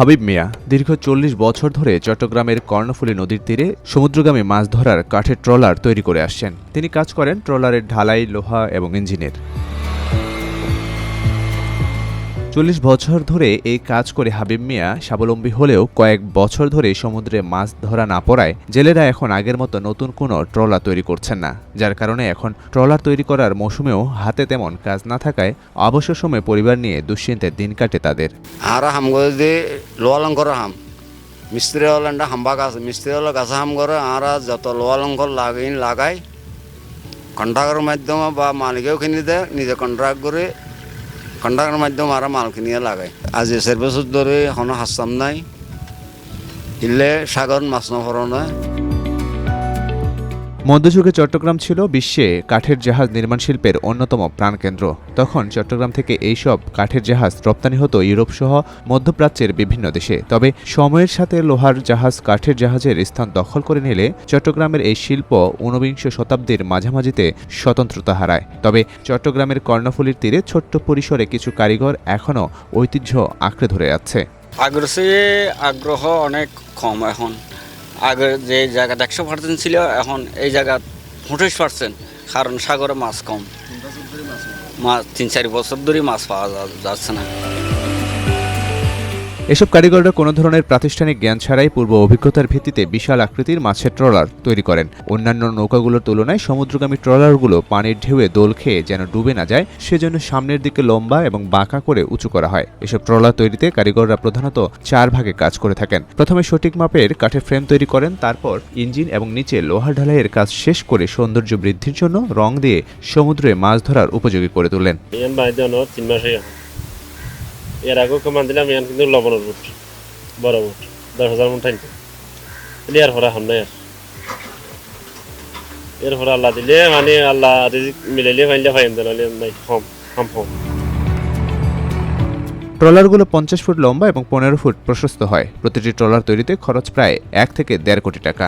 হাবিব মিয়া দীর্ঘ চল্লিশ বছর ধরে চট্টগ্রামের কর্ণফুলী নদীর তীরে সমুদ্রগামী মাছ ধরার কাঠের ট্রলার তৈরি করে আসছেন। তিনি কাজ করেন ট্রলারের ঢালাই, লোহা এবং ইঞ্জিনের। চল্লিশ বছর ধরে এই কাজ করে হাবিব মিয়া স্বাবলম্বী হলেও কয়েক বছর ধরে সমুদ্রে মাছ ধরা না পড়ায় জেলেরা এখন আগের মতো নতুন কোনো ট্রলার তৈরি করছেন না, যার কারণে এখন ট্রলার তৈরি করার মৌসুমেও হাতে তেমন কাজ না থাকায় অবসর সময়ে পরিবার নিয়ে দুশ্চিন্তায় দিন কাটে তাদের। হাম মিস্ত্রি হলেন্ডা হাম্বা গাছ, মিস্ত্রি হলে গাছ হাম করে আর যত লোয়ালঙ্কর লাগাই লাগাই, কন্ট্রাক্টের মাধ্যমে বা মালিকেও কিনে দেয় নিজে কন্ট্রাক্ট করে কন্ট্রাক্টের মাধ্যম আর মাল কিনিয়ে লাগে। আজি চার বছর ধরে এখনও হাসাম নাই। ইলে সাগর মাছ নভরণ মধ্যযুগে চট্টগ্রাম ছিল বিশ্বে কাঠের জাহাজ নির্মাণ শিল্পের অন্যতম প্রাণকেন্দ্র। তখন চট্টগ্রাম থেকে এইসব কাঠের জাহাজ রপ্তানি হতো ইউরোপ সহ মধ্যপ্রাচ্যের বিভিন্ন দেশে। তবে সময়ের সাথে লোহার জাহাজ কাঠের জাহাজের স্থান দখল করে নিলে চট্টগ্রামের এই শিল্প ঊনবিংশ শতাব্দীর মাঝামাঝিতে স্বতন্ত্রতা হারায়। তবে চট্টগ্রামের কর্ণফুলীর তীরে ছোট্ট পরিসরে কিছু কারিগর এখনও ঐতিহ্য আঁকড়ে ধরে আগের আগ্রহ অনেক কম এখন। আগে যে জায়গাটা একশো পার্সেন্ট ছিল এখন এই জায়গা পঁচিশ পার্সেন্ট কারণ সাগরে মাছ কম। মাছ তিন চারি বছর ধরে মাছ পাওয়া যা- যাচ্ছে না। এসব কারিগররা কোনো ধরনের প্রাতিষ্ঠানিক জ্ঞান ছাড়াই পূর্ব অভিজ্ঞতার ভিত্তিতে বিশাল আকৃতির মাছের ট্রলার তৈরি করেন। অন্যান্য নৌকাগুলোর তুলনায় সমুদ্রগামী ট্রলারগুলো পানির ঢেউয়ে দোল খেয়ে যেন ডুবে না যায়, সেজন্য সামনের দিকে লম্বা এবং বাঁকা করে উঁচু করা হয়। এসব ট্রলার তৈরিতে কারিগররা প্রধানত চার ভাগে কাজ করে থাকেন। প্রথমে সঠিক মাপের কাঠের ফ্রেম তৈরি করেন, তারপর ইঞ্জিন এবং নিচে লোহার ঢালাইয়ের কাজ শেষ করে সৌন্দর্য বৃদ্ধির জন্য রং দিয়ে সমুদ্রে মাছ ধরার উপযোগী করে তোলেন। এর আগেও কমান দিলাম ইয়ান কিন্তু লবণের বুট, বড় বুট, দশ হাজার মন টাইম এর হরা হাম নাই আর। এর হরা আল্লাহ দিলে মানে আল্লাহ রিজিক মিলাইলে ফাইলে ফাইম দেন নাই কম কম কম ট্রলারগুলো পঞ্চাশ ফুট লম্বা এবং পনেরো ফুট প্রশস্ত হয়। প্রতিটি ট্রলার তৈরিতে খরচ প্রায় এক থেকে দেড় কোটি টাকা।